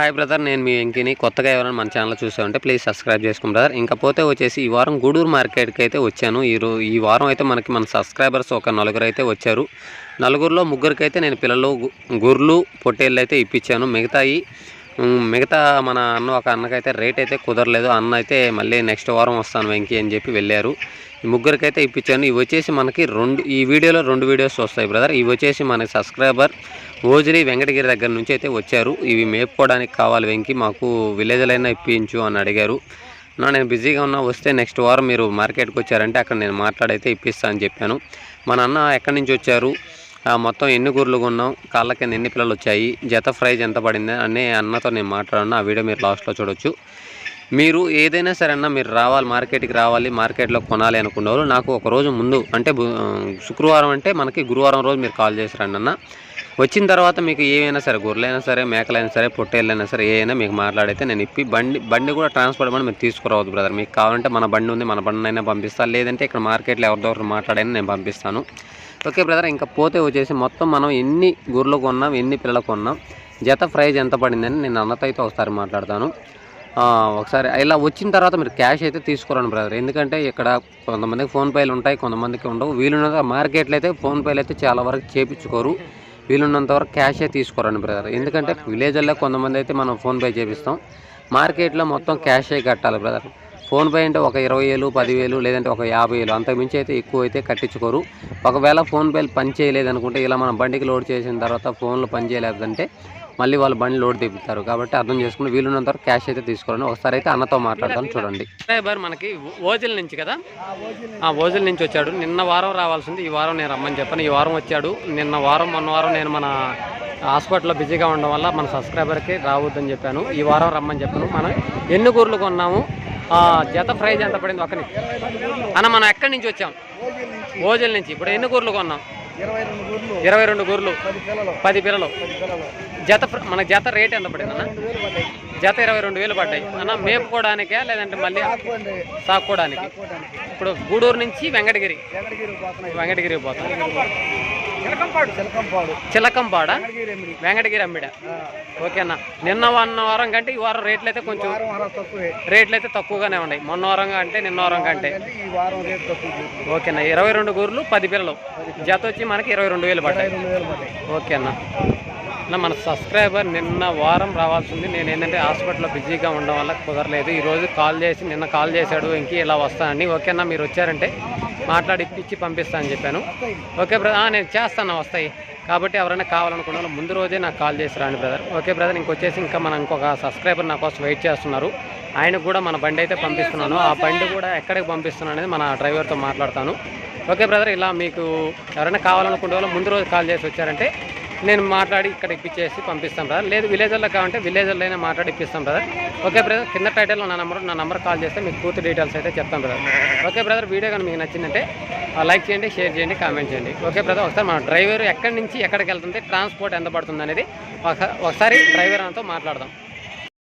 Hi brother నేను మీ వెంకిని కొత్తగా ఎవరైనా మన ఛానల్ చూసే ఉంటే ప్లీజ్ సబ్స్క్రైబ్ చేసుకోండి బ్రదర్. ఇంకపోతే వచ్చేసి ఈ వారం గూడూరు మార్కెట్కి అయితే వచ్చాను. ఈ ఈ వారం అయితే మనకి మన సబ్స్క్రైబర్స్ ఒక నలుగురు అయితే వచ్చారు. నలుగురిలో ముగ్గురికి అయితే నేను పిల్లలు గుర్లు పొట్టేళ్ళు అయితే ఇప్పించాను. మిగతాయి మిగతా మన అన్న ఒక అన్నకైతే రేట్ అయితే కుదరలేదు. అన్న అయితే మళ్ళీ నెక్స్ట్ వారం వస్తాను వెంకీ అని చెప్పి వెళ్ళారు. ఈ ముగ్గురికైతే ఇప్పించాను. ఇవి వచ్చేసి మనకి రెండు ఈ వీడియోలో రెండు వీడియోస్ వస్తాయి బ్రదర్ ఇవి వచ్చేసి మన సబ్స్క్రైబర్ ఓజిలి వెంకటగిరి దగ్గర నుంచి అయితే వచ్చారు. ఇవి మేపుకోవడానికి కావాలి వెంకి. మాకు విలేజ్లైనా ఇప్పించు అని అడిగారు. నా నేను బిజీగా ఉన్నా వస్తే నెక్స్ట్ వారం మీరు మార్కెట్కి వచ్చారంటే అక్కడ నేను మాట్లాడైతే ఇప్పిస్తా అని చెప్పాను. మన అన్న ఎక్కడి నుంచి వచ్చారు? మొత్తం ఎన్ని కూరలు కొన్నాం కాళ్ళ కింద ఎన్ని పిల్లలు వచ్చాయి? జత ప్రైజ్ ఎంత పడింది? అనే అన్నతో నేను మాట్లాడాను ఆ వీడియో మీరు లాస్ట్లో చూడొచ్చు. మీరు ఏదైనా సరే అన్న మీరు రావాలి మార్కెట్కి రావాలి మార్కెట్లో కొనాలి అనుకున్నారు నాకు ఒక రోజు ముందు అంటే శుక్రవారం అంటే మనకి గురువారం రోజు మీరు కాల్ చేసి రండి అన్న. వచ్చిన తర్వాత మీకు ఏమైనా సరే గొర్రెలైనా సరే మేకలైనా సరే పొట్టేళ్ళైనా సరే ఏమైనా మీకు మాట్లాడితే నేను ఇప్పి బండి బండి కూడా ట్రాన్స్పోర్ట్ అవ్వండి మీరు తీసుకురావద్దు బ్రదర్. మీకు కావాలంటే మన బండి ఉంది మన బండి అయినా పంపిస్తాను లేదంటే ఇక్కడ మార్కెట్లో ఎవరిదో ఒకరు మాట్లాడైనా నేను పంపిస్తాను. ఓకే బ్రదర్ ఇంకా పోతే వచ్చేసి మొత్తం మనం ఎన్ని గుర్రెలు కొన్నాం ఎన్ని పిల్లలు కొన్నాం జత ప్రైజ్ ఎంత పడిందని నేను అన్నతో అయితే ఒకసారి మాట్లాడతాను. ఒకసారి ఇలా వచ్చిన తర్వాత మీరు క్యాష్ అయితే తీసుకురండి బ్రదర్. ఎందుకంటే ఇక్కడ కొంతమందికి ఫోన్పేలు ఉంటాయి కొంతమందికి ఉండవు. వీలున్నంత మార్కెట్లో అయితే ఫోన్పేలు అయితే చాలా వరకు చేపించుకోరు. వీలున్నంత వరకు క్యాషే తీసుకోరండి బ్రదర్. ఎందుకంటే విలేజ్లో కొంతమంది అయితే మనం ఫోన్పే చేపిస్తాం. మార్కెట్లో మొత్తం క్యాషే కట్టాలి బ్రదర్. ఫోన్పే అంటే ఒక ఇరవై వేలు పదివేలు లేదంటే ఒక యాభై వేలు అంతకుమించి అయితే ఎక్కువ అయితే కట్టించుకోరు. ఒకవేళ ఫోన్పేలు పని చేయలేదనుకుంటే ఇలా మనం బండికి లోడ్ చేసిన తర్వాత ఫోన్లు పని చేయలేదంటే మళ్ళీ వాళ్ళు బండి లోడ్ తెప్పుతారు. కాబట్టి అర్థం చేసుకుని వీలున్నంత వరకు క్యాష్ అయితే తీసుకోవాలని ఒకసారి అయితే అన్నతో మాట్లాడతాను చూడండి. డ్రైవర్ మనకి ఓజిల్ నుంచి కదా? ఆ ఓజిల్ నుంచి వచ్చాడు. నిన్న వారం రావాల్సింది ఈ వారం నేను రమ్మని చెప్పాను. ఈ వారం వచ్చాడు. నిన్న వారం మొన్న వారం నేను మన హాస్పిటల్లో బిజీగా ఉండడం వల్ల మన సబ్స్క్రైబర్కి రావద్దని చెప్పాను. ఈ వారం రమ్మని చెప్పాను. మనం ఎన్ని కూరలు కొన్నాము. జత ప్రైజ్ ఎంత పడింది ఒక్కని అన్న మనం ఎక్కడి నుంచి వచ్చాం? ఓజిల్ నుంచి. ఇప్పుడు ఎన్ని కూరలు కొన్నాం? ఇరవై రెండు గూర్లు. పది పిల్లలు. జత మన జత రేట్ ఎంత పడింది అన్న? జత ఇరవై రెండు వేలు పడ్డాయి. అన్న మేపుకోవడానికే లేదంటే మళ్ళీ సాక్కోవడానికి? ఇప్పుడు గూడూరు నుంచి వెంకటగిరి. వెంకటగిరి పోతాం చిలకంపాడు. వెంకటగిరి అమ్మిడ ఓకే అన్న నిన్న వన్ వారం కంటే ఈ వారం రేట్లు అయితే కొంచెం రేట్లు అయితే తక్కువగానే ఉన్నాయి. మొన్న వారం కంటే. నిన్న వారం కంటే అంటే. ఓకేనా. ఇరవై రెండు గూర్లు పది పిల్లలు. జత వచ్చి మనకి ఇరవై రెండు వేలు పడ్డాయి. రెండు వేలు పడ్డాయి. ఓకే అన్న అన్న మన సబ్స్క్రైబర్ నిన్న వారం రావాల్సింది. నేను ఏంటంటే హాస్పిటల్లో బిజీగా ఉండడం వల్ల కుదరలేదు. ఈరోజు కాల్ చేసి నిన్న కాల్ చేశాడు ఇంక ఇలా వస్తానండి ఓకే అన్న మీరు వచ్చారంటే మాట్లాడి ఇప్పించి పంపిస్తానని చెప్పాను. Okay brother. నేను చేస్తాను వస్తాయి. కాబట్టి ఎవరైనా కావాలనుకున్న ముందు రోజే నాకు కాల్ చేసి రాండి బ్రదర్. ఓకే బ్రదర్ ఇంకొచ్చేసి ఇంకా మనం ఇంకొక సబ్స్క్రైబర్ నా కోసం వెయిట్ చేస్తున్నారు. ఆయనకు కూడా మన బండి అయితే పంపిస్తున్నాను. ఆ బండి కూడా ఎక్కడికి పంపిస్తున్నాను అనేది మన డ్రైవర్తో మాట్లాడతాను. ఓకే బ్రదర్ ఇలా మీకు ఎవరైనా కావాలనుకునే వాళ్ళు ముందు రోజు కాల్ చేసి వచ్చారంటే నేను మాట్లాడి ఇక్కడ ఇప్పించేసి పంపిస్తాను బ్రదర్ లేదు విలేజ్లో కావాలంటే అయినా మాట్లాడి ఇప్పిస్తాం బ్రదర్ ఓకే బ్రదర్ కింద టైటిల్లో నా నెంబర్ నా నెంబర్ కాల్ చేస్తే మీకు పూర్తి డీటెయిల్స్ అయితే చెప్తాను బ్రదర్ ఓకే బ్రదర్ వీడియో కానీ మీకు నచ్చిందంటే లైక్ చేయండి షేర్ చేయండి కామెంట్ చేయండి. ఓకే బ్రదర్ ఒకసారి మన డ్రైవర్ ఎక్కడి నుంచి ఎక్కడికి వెళ్తుంది ట్రాన్స్పోర్ట్ ఎంత పడుతుంది అనేది ఒక- ఒకసారి డ్రైవర్ అన్నతో మాట్లాడదాం.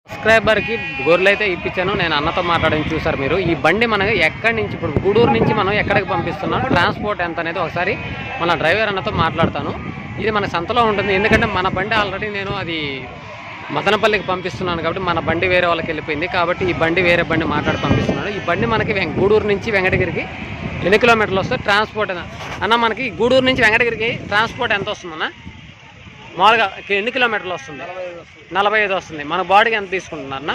సబ్స్క్రైబర్కి గొర్రెలు అయితే ఇప్పించాను నేను అన్నతో మాట్లాడని చూసారు మీరు. ఈ బండి మనకి ఎక్కడి నుంచి ఇప్పుడు గూడూరు నుంచి మనం ఎక్కడికి పంపిస్తున్నాం ట్రాన్స్పోర్ట్ ఎంత అనేది ఒకసారి మన డ్రైవర్ అన్నతో మాట్లాడతాను. ఇది మన సంతలో ఉంటుంది. ఎందుకంటే మన బండి ఆల్రెడీ నేను అది మదనపల్లికి పంపిస్తున్నాను కాబట్టి మన బండి వేరే వాళ్ళకి వెళ్ళిపోయింది. కాబట్టి ఈ బండి వేరే బండి మాట్లాడి పంపిస్తున్నాను ఈ బండి మనకి గూడూరు నుంచి వెంకటగిరికి ఎన్ని కిలోమీటర్లు వస్తే ట్రాన్స్పోర్ట్ అన్న. మనకి గూడూరు నుంచి వెంకటగిరికి ట్రాన్స్పోర్ట్ ఎంత వస్తుందన్న? మామూలుగా ఎన్ని కిలోమీటర్లు వస్తుంది? నలభై ఐదు వస్తుంది. మన బాడీకి ఎంత తీసుకుంటున్నారన్న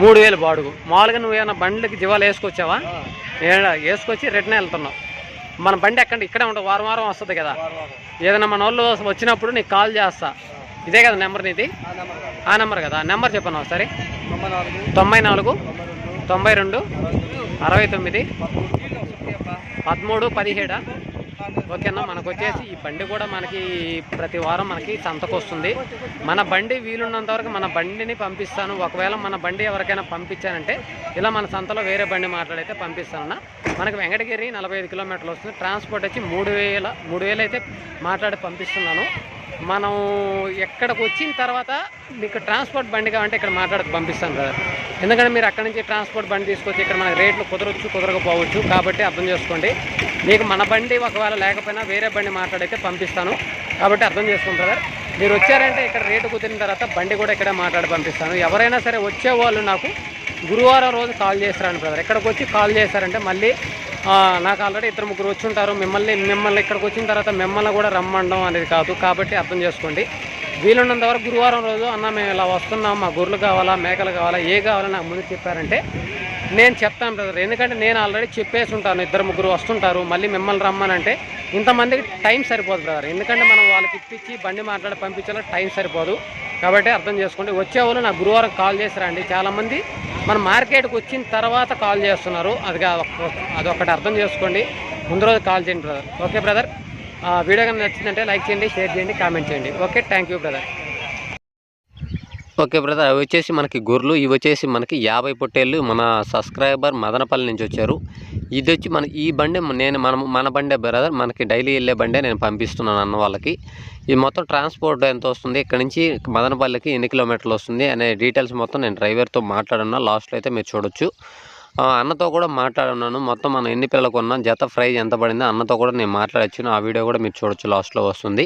మూడు వేలు బాడుగు. మామూలుగా నువ్వు ఏమైనా బండికి జీవాలు వేసుకొచ్చావా? వేసుకొచ్చి రిటర్న్ వెళ్తున్నావు. మన బండి ఎక్కడ ఇక్కడే ఉండవు వారం వారం వస్తుంది కదా. ఏదైనా మన వాళ్ళు వచ్చినప్పుడు నీకు కాల్ చేస్తా. ఇదే కదా నెంబర్ నీది? ఆ నెంబర్ కాదు. ఆ నెంబర్ చెప్పను ఒకసారి? తొంభై నాలుగు. తొంభై రెండు. అరవై తొమ్మిది పదమూడు పదిహేడా? ఓకేనా? మనకు వచ్చేసి ఈ బండి కూడా మనకి ప్రతి వారం మనకి సంతకు వస్తుంది మన బండి వీలున్నంత వరకు మన బండిని పంపిస్తాను. ఒకవేళ మన బండి ఎవరికైనా పంపించానంటే ఇలా మన సంతలో వేరే బండి మాట్లాడైతే పంపిస్తానన్న. మనకి వెంకటగిరి నలభై ఐదు కిలోమీటర్లు వస్తుంది. ట్రాన్స్పోర్ట్ వచ్చి మూడు వేల మూడు వేలు అయితే మాట్లాడి పంపిస్తున్నాను. మనం ఎక్కడికి వచ్చిన తర్వాత మీకు ట్రాన్స్పోర్ట్ బండి కావాలంటే ఇక్కడ మాట్లాడి పంపిస్తాను కదా ఎందుకంటే మీరు అక్కడి నుంచి ట్రాన్స్పోర్ట్ బండి తీసుకొచ్చి ఇక్కడ మనకి రేట్లు కుదరొచ్చు కుదరకపోవచ్చు. కాబట్టి అర్థం చేసుకోండి. మీకు మన బండి ఒకవేళ లేకపోయినా వేరే బండి మాట్లాడైతే పంపిస్తాను. కాబట్టి అర్థం చేసుకుంటారు మీరు వచ్చారంటే ఇక్కడ రేటు కుదిరిన తర్వాత బండి కూడా ఇక్కడే మాట్లాడి పంపిస్తాను. ఎవరైనా సరే వచ్చే వాళ్ళు నాకు గురువారం రోజు కాల్ చేస్తారని బ్రదర్. ఇక్కడికి వచ్చి కాల్ చేస్తారంటే మళ్ళీ నాకు ఆల్రెడీ ఇద్దరు ముగ్గురు వచ్చి ఉంటారు. మిమ్మల్ని మిమ్మల్ని ఇక్కడికి వచ్చిన తర్వాత మిమ్మల్ని కూడా రమ్మండం అనేది కాదు. కాబట్టి అర్థం చేసుకోండి. వీలున్నంత వరకు గురువారం రోజు అన్న మేము ఇలా వస్తున్నాం. మా గొర్రెలు కావాలా మేకలు కావాలా ఏ కావాలా నాకు ముందు చెప్పారంటే నేను చెప్తాను బ్రదర్ ఎందుకంటే నేను ఆల్రెడీ చెప్పేసి ఉంటాను ఇద్దరు ముగ్గురు వస్తుంటారు మళ్ళీ మిమ్మల్ని రమ్మనంటే ఇంతమందికి టైం సరిపోదు బ్రదర్ ఎందుకంటే మనం వాళ్ళకి ఇప్పించి బండి మాట్లాడి పంపించాలో టైం సరిపోదు. కాబట్టి అర్థం చేసుకోండి. వచ్చే వాళ్ళు నాకు గురువారం కాల్ చేసి రండి. చాలామంది మన మార్కెట్కి వచ్చిన తర్వాత కాల్ చేస్తున్నారు. అది అదొకటి అర్థం చేసుకోండి. ముందు రోజు కాల్ చేయండి బ్రదర్ ఓకే బ్రదర్ వీడియో కనుక నచ్చిందంటే లైక్ చేయండి షేర్ చేయండి కామెంట్ చేయండి. Okay thank you brother okay brother అవి వచ్చేసి మనకి గొర్రెలు ఇవి వచ్చేసి మనకి యాభై పొట్టేళ్ళు మన సబ్స్క్రైబర్ మదనపల్లి నుంచి వచ్చారు. ఇది వచ్చి మన ఈ బండే నేను మన మన బండే బ్రదర్ మనకి డైలీ వెళ్ళే బండే నేను పంపిస్తున్నాను అన్న వాళ్ళకి. ఈ మొత్తం ట్రాన్స్పోర్ట్ ఎంత వస్తుంది ఇక్కడ నుంచి మదనపల్లికి ఎన్ని కిలోమీటర్లు వస్తుంది అనే డీటెయిల్స్ మొత్తం నేను డ్రైవర్తో మాట్లాడున్నా లాస్ట్లో అయితే మీరు చూడొచ్చు. అన్నతో కూడా మాట్లాడున్నాను మొత్తం మనం ఎన్ని పిల్లలకు ఉన్నాం జత ప్రైజ్ ఎంత పడిందో అన్నతో కూడా నేను మాట్లాడొచ్చాను ఆ వీడియో కూడా మీరు చూడొచ్చు లాస్ట్లో వస్తుంది.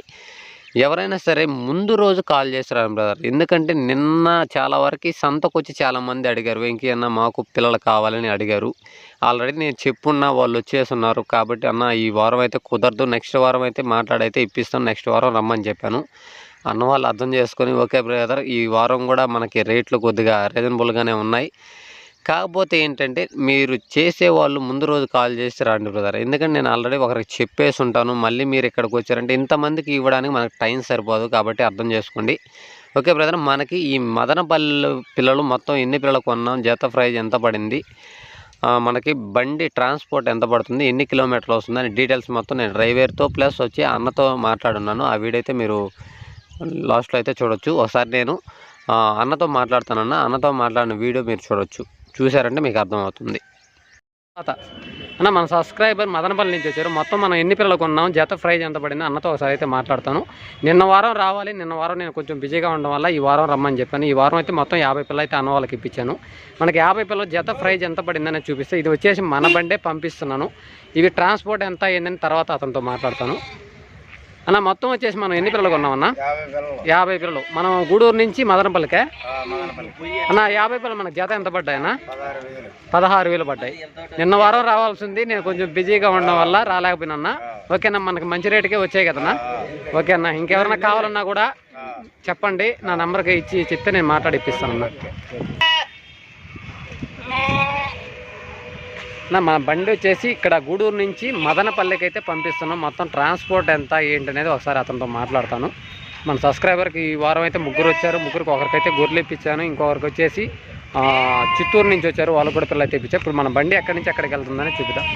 ఎవరైనా సరే ముందు రోజు కాల్ చేస్తారు బ్రదర్? ఎందుకంటే నిన్న చాలా వరకు సంతకు వచ్చి చాలామంది అడిగారు. వెంకీ అన్న మాకు పిల్లలు కావాలని అడిగారు. ఆల్రెడీ నేను చెప్పున్నా వాళ్ళు వచ్చేస్తున్నారు. కాబట్టి అన్న ఈ వారం అయితే కుదరదు. నెక్స్ట్ వారం అయితే మాట్లాడైతే ఇప్పిస్తాను. నెక్స్ట్ వారం రమ్మని చెప్పాను. అన్న వాళ్ళు అర్థం చేసుకొని ఓకే బ్రదర్ ఈ వారం కూడా మనకి రేట్లు కొద్దిగా రీజనబుల్గానే ఉన్నాయి. కాకపోతే ఏంటంటే మీరు చేసే వాళ్ళు ముందు రోజు కాల్ చేసి రండి బ్రదర్. ఎందుకంటే నేను ఆల్రెడీ ఒకరికి చెప్పేసి ఉంటాను. మళ్ళీ మీరు ఇక్కడికి వచ్చారంటే ఇంతమందికి ఇవ్వడానికి మనకు టైం సరిపోదు కాబట్టి అర్థం చేసుకోండి. ఓకే బ్రదర్ మనకి ఈ మదనపల్లి పిల్లలు మొత్తం ఎన్ని పిల్లలు కొన్నాం? జత ప్రైజ్ ఎంత పడింది? మనకి బండి ట్రాన్స్పోర్ట్ ఎంత పడుతుంది? ఎన్ని కిలోమీటర్లు వస్తుంది? అని డీటెయిల్స్ మొత్తం నేను డ్రైవర్తో ప్లస్ వచ్చి అన్నతో మాట్లాడున్నాను. ఆ వీడియో అయితే మీరు లాస్ట్లో అయితే చూడొచ్చు. ఒకసారి నేను అన్నతో మాట్లాడుతానన్న అన్నతో మాట్లాడిన వీడియో మీరు చూడొచ్చు. చూసారంటే మీకు అర్థమవుతుంది. తర్వాత అన్న మన సబ్స్క్రైబర్ మదనపల్లి నుంచి వచ్చారు. మొత్తం మనం ఎన్ని పిల్లలు కొన్నాం? జత ప్రైజ్ ఎంత పడింది? అన్నతో ఒకసారి అయితే మాట్లాడతాను. నిన్న వారం రావాలి. నిన్న వారం నేను కొంచెం బిజీగా ఉండడం వల్ల ఈ వారం రమ్మని చెప్పాను. ఈ వారం అయితే మొత్తం యాభై పిల్లలు అయితే అన్న వాళ్ళకి ఇప్పించాను. మనకి యాభై పిల్లలు జత ప్రైజ్ ఎంత పడిందని చూపిస్తే ఇది వచ్చేసి మన బండే పంపిస్తున్నాను. ఇవి ట్రాన్స్పోర్ట్ ఎంత అయ్యిందని తర్వాత అతనితో మాట్లాడతాను. అన్న మొత్తం వచ్చేసి మనం ఎన్ని పిల్లలు కొన్నామన్నా? యాభై పిల్లలు. యాభై పిల్లలు. మనం గూడూరు నుంచి మదనపల్లికే? అన్న యాభై పిల్లలు మనకి జత ఎంత పడ్డాయన్నా? పదహారు వేలు. పదహారు వేలు పడ్డాయి. నిన్న వారం రావాల్సింది నేను కొంచెం బిజీగా ఉండడం వల్ల రాలేకపోయినా ఓకేనా మనకి మంచి రేటుకే వచ్చాయి కదన్నా. ఓకే అన్న ఇంకెవరన్నా కావాలన్నా కూడా చెప్పండి. నా నెంబర్కి ఇచ్చి చెప్తే నేను మాట్లాడి ఇప్పిస్తానన్నా నా మా బండి వచ్చేసి ఇక్కడ గూడూరు నుంచి మదనపల్లికి అయితే పంపిస్తున్నాం. మొత్తం ట్రాన్స్పోర్ట్ ఎంత ఏంటి అనేది ఒకసారి అతనితో మాట్లాడతాను. మన సబ్స్క్రైబర్కి ఈ వారం అయితే ముగ్గురు వచ్చారు. ముగ్గురికి ఒకరికైతే గొర్రెలు ఇప్పించాను. ఇంకొకరికి వచ్చేసి చిత్తూరు నుంచి వచ్చారు. వాళ్ళు కూడా పిల్లలు అయితే ఇప్పించారు ఇప్పుడు మన బండి ఎక్కడి నుంచి ఎక్కడికి వెళ్తుందని చూపిద్దాం.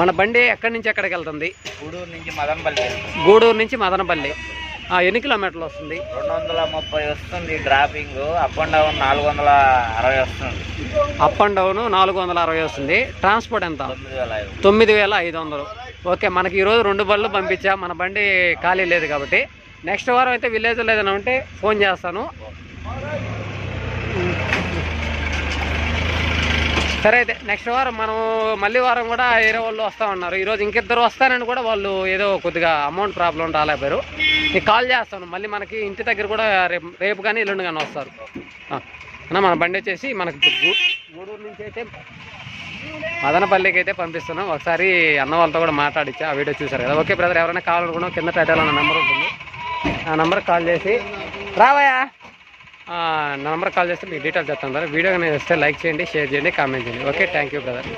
మన బండి ఎక్కడి నుంచి ఎక్కడికి వెళ్తుంది? గూడూరు నుంచి మదనపల్లి. గూడూరు నుంచి మదనపల్లి. ఎన్ని కిలోమీటర్లు వస్తుంది? రెండు వందల ముప్పై వస్తుంది డ్రాపింగ్. అప్ అండ్ డౌన్ నాలుగు వందల అరవై వస్తుంది. అప్ అండ్ డౌన్ నాలుగు వందల అరవై వస్తుంది. ట్రాన్స్పోర్ట్ ఎంత? తొమ్మిది వేల ఐదు. వందలు. ఓకే మనకి ఈరోజు రెండు బళ్ళు పంపించా. మన బండి ఖాళీ లేదు కాబట్టి. నెక్స్ట్ వారం అయితే విలేజ్ ఏదైనా ఉంటే ఫోన్ చేస్తాను. సరే అయితే నెక్స్ట్ వారం మనం మళ్ళీ వారం కూడా వేరే వాళ్ళు వస్తా ఉన్నారు. ఈరోజు ఇంకిద్దరు వస్తానని కూడా వాళ్ళు ఏదో కొద్దిగా అమౌంట్ ప్రాబ్లం రాలేపారు నీకు కాల్ చేస్తాను. మళ్ళీ మనకి ఇంటి దగ్గర కూడా రేపు రేపు కానీ ఎల్లుండి కానీ వస్తారు. అన్న మన బండి వచ్చేసి మనకి గూడూరు నుంచి అయితే మదనపల్లికి అయితే పంపిస్తున్నాం. ఒకసారి అన్న వాళ్ళతో కూడా మాట్లాడిచ్చా ఆ వీడియో చూసారు కదా. ఓకే బ్రదర్ ఎవరైనా కావాలనుకున్నా కింద టైటిల్ అన్న నెంబర్ ఉంటుంది. ఆ నెంబర్కి కాల్ చేసి రావయ్యా. నా కాల్ చేస్తే మీకు డీటెయిల్స్ చెప్తాను బ్రదర్. వీడియో కానీ వస్తే లైక్ చేయండి షేర్ చేయండి కామెంట్ చేయండి. Okay thank you brother.